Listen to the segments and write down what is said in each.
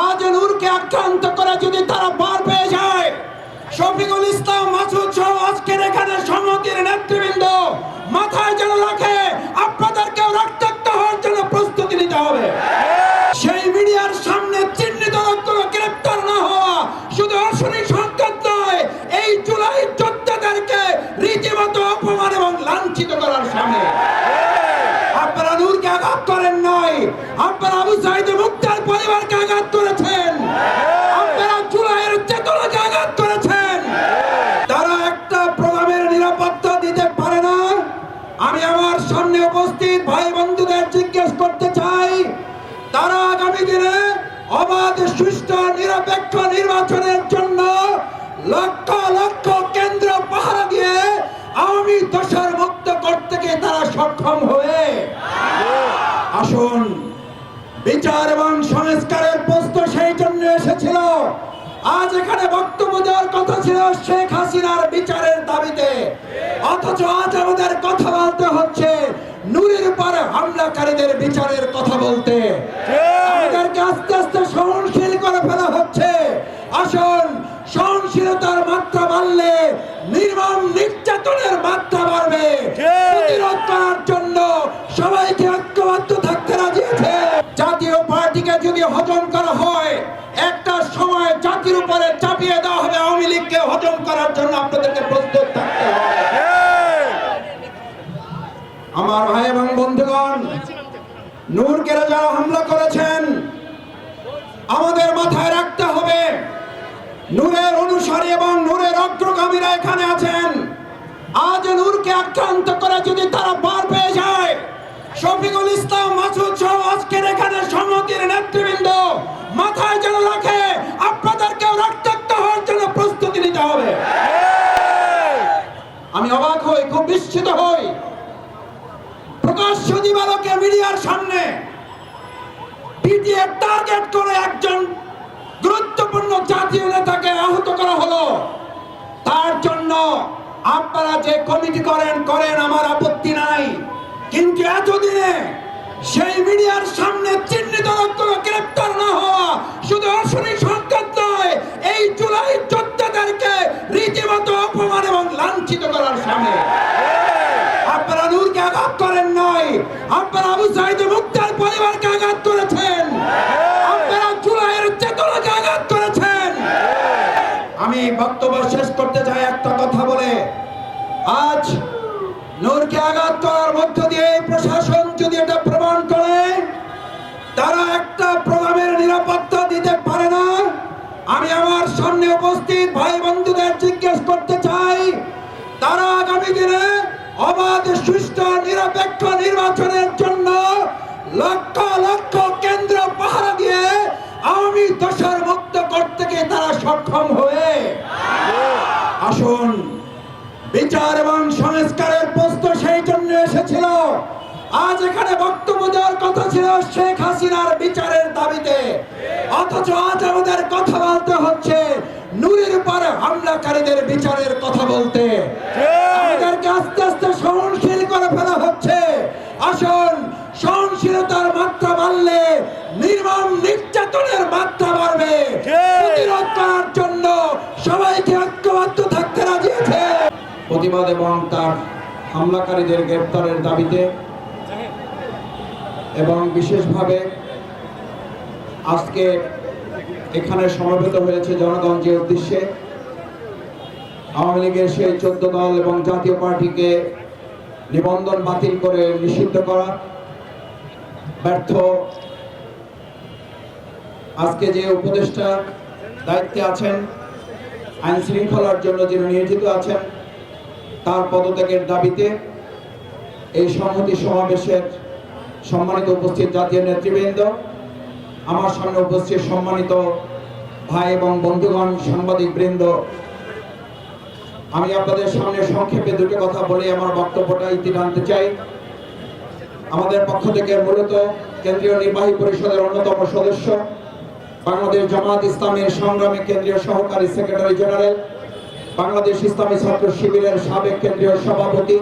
আজ নূরকে আক্রান্ত করে যদি তারা পার পেয়ে যায়, শফিকুল ইসলাম, মাসুদ সহ আজকের এখানে সমিতির নেতৃবৃন্দ, মাথায় যেন রাখে, আপনাদেরকেও রক্তাক্ত হওয়ার জন্য প্রস্তুতি নিতে হবে। সেই মিডিয়ার সামনে চিহ্নিত লোকগুলো গ্রেপ্তার না হওয়া শুধু অশনি সংকেত নয়, এই জুলাই যোদ্ধাদেরকে রীতিমতো অপমান এবং লাঞ্ছিত করার সামনে। আমি আমার সামনে উপস্থিত ভাই বন্ধুদের জিজ্ঞেস করতে চাই, তারা আগামী দিনে অবাধ, সুষ্ঠু, নিরপেক্ষ নির্বাচনের জন্য লক্ষ লক্ষ কেন্দ্র পাহারা দিয়ে আওয়ামী দশার মুক্ত করতে গিয়ে তারা সক্ষম হয়ে। আসুন, বিচার এবং সংস্কারের প্রশ্ন সেই জন্য এসেছিল। আজ এখানে বক্তব্য দেওয়ার কথা ছিল শেখ হাসিনার বিচারের দাবিতে। নূরের হামলাকারীদের বিচারের কথা বলতে। আমাদেরকে আস্তে আস্তে সহনশীল করে ফেলা হচ্ছে। আসুন সহনশীলতার মাত্রা বাড়লে নির্মম নির্যাতনের মাত্রা বাড়বে। প্রতিরোধ করার জন্য সবাইকে ঐক্যবদ্ধ থাকতে রাজি আছে। জাতীয় পার্টিকে যদি হজম করা হয় একটা সময় জাতির উপরে চাপিয়ে দেওয়া হবে আওয়ামী লীগকে হজম করার জন্য আপনাদেরকে প্রস্তুত থাকতে হবে। আমার ভাই এবং বন্ধুগণ নূরকে যারা হামলা করেছেন আমাদের মাথায় রাখতে হবে নূরের অনুসারী এবং নূরের অগ্রগামীরা এখানে আছেন। আজ নূরকে আক্রান্ত করে যদি তারা পার পেয়ে যায় শফিকুল ইসলাম মাসুদ সহ আজকের এখানে সমিতির নেতৃবৃন্দ মাথায় যেন রাখে আপনাদেরকেও রক্তাক্ত হওয়ার জন্য প্রস্তুতি নিতে হবে। আমি অবাক হই খুব বিস্মিত হই। মিডিয়ার সামনে পিটিএ টার্গেট করে একজন গুরুত্বপূর্ণ জাতীয় নেতাকে আহত করা হলো। তার জন্য আপনারা যে কমিটি করেন করেন, আমার আপত্তি নাই। কিন্তু এতদিনে সেই মিডিয়ার সামনে চিহ্নিত লোকগুলো গ্রেপ্তার না হওয়া শুধু অশনি সংকেত নয়, এই জুলাই যোদ্ধাদেরকে রীতিমতো অপমান এবং লাঞ্ছিত করার সামনে। বক্তব্য শেষ করতে চাই একটা কথা বলে। আজ নূরকে আঘাত করার মধ্য দিয়ে প্রশাসন যদি এটা প্রমাণ করে, তারা একটা প্রোগ্রামের নিরাপত্তা দিতে পারে না। আমি আমার সামনে উপস্থিত ভাই বন্ধুদের জিজ্ঞেস করতে চাই, তারা আগামী দিনে অবাধ, সুষ্ঠু, নিরপেক্ষ নির্বাচনের জন্য লক্ষ লক্ষ কেন্দ্র পাহারা দিয়ে আওয়ামী দশার গিয়ে তারা সক্ষম হয়ে আসুন। বিচার এবং সংস্কারের প্রশ্ন সেই জন্য এসেছিল। আজ এখানে বক্তব্য দেওয়ার কথা ছিল শেখ হাসিনার বিচারের দাবিতে। অথচ আজ আমাদের কথা বলতে হচ্ছে নূরের উপর হামলাকারীদের বিচারের কথা বলতে। আমাদেরকে আস্তে আস্তে সহনশীল করে ফেলা হচ্ছে। আসুন সহনশীলতার প্রতিবাদ এবং তার হামলাকারীদের গ্রেপ্তারের দাবিতে এবং বিশেষভাবে আজকে এখানে সমবেত হয়েছে জনগণ যে উদ্দেশ্যে আওয়ামী লীগের সেই চোদ্দ দল এবং জাতীয় পার্টিকে নিবন্ধন বাতিল করে নিষিদ্ধ করা, ব্যর্থ। আজকে যে উপদেষ্টা দায়িত্বে আছেন আইন শৃঙ্খলার জন্য যিনি নিয়োজিত আছেন তার পদত্যাগের দাবিতে এই সংহতি সমাবেশের সম্মানিত উপস্থিত জাতীয় নেতৃবৃন্দ, আমার সামনে উপস্থিত সম্মানিত ভাই এবং বন্ধুগণ, সাংবাদিক বৃন্দ। আমি আপনাদের সামনে সংক্ষেপে দুটো কথা বলে আমার বক্তব্যটা ইতি টানতে চাই। আমাদের পক্ষ থেকে মূলত কেন্দ্রীয় নির্বাহী পরিষদের অন্যতম সদস্য, বাংলাদেশ জামাত ইসলামের সংগ্রামী কেন্দ্রীয় সহকারী সেক্রেটারি জেনারেল বাংলাদেশ ইসলামী ছাত্র শিবিরের সাবেক কেন্দ্রীয় সভাপতি,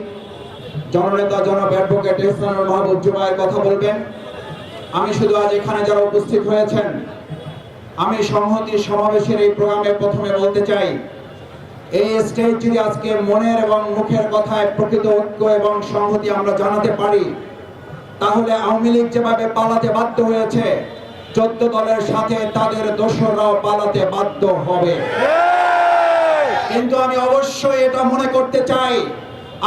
জননেতা জনাব অ্যাডভোকেট ইসলানুল মাহবুব জুমায়ের কথা বলবেন। আমি শুধু আজ এখানে যারা উপস্থিত হয়েছেন, আমি সংহতি সমাবেশের এই প্রোগ্রামে প্রথমে বলতে চাই, এই স্টেজ যদি আজকে মনের এবং মুখের কথায় প্রকৃত ঐক্য এবং সংহতি আমরা জানাতে পারি, তাহলে আওয়ামী লীগ যেভাবে পালাতে বাধ্য হয়েছে, চোদ্দ দলের সাথে তাদের দোসররাও পালাতে বাধ্য হবে। কিন্তু আমি অবশ্যই এটা মনে করতে চাই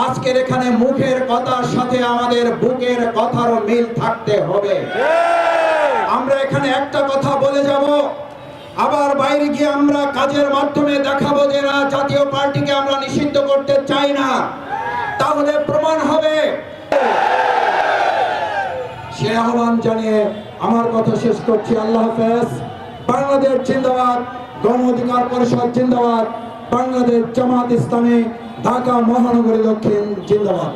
আজকের এখানে মুখের কথার সাথে আমাদের বুকের কথারও মিল থাকতে হবে। আমরা এখানে একটা কথা বলে যাব আবার বাইরে গিয়ে আমরা কাজের মাধ্যমে দেখাবো যে না জাতীয় পার্টিকে আমরা নিষিদ্ধ করতে চাই না। তাহলে প্রমাণ হবে। সে আহ্বান জানিয়ে আমার কথা শেষ করছি। আল্লাহ হাফেজ। বাংলাদেশ জিন্দাবাদ গণ অধিকার পরিষদ জিন্দাবাদ। বাংলাদেশ জামাত ইসলামী ঢাকা মহানগরী দক্ষিণ জিন্দাবাদ।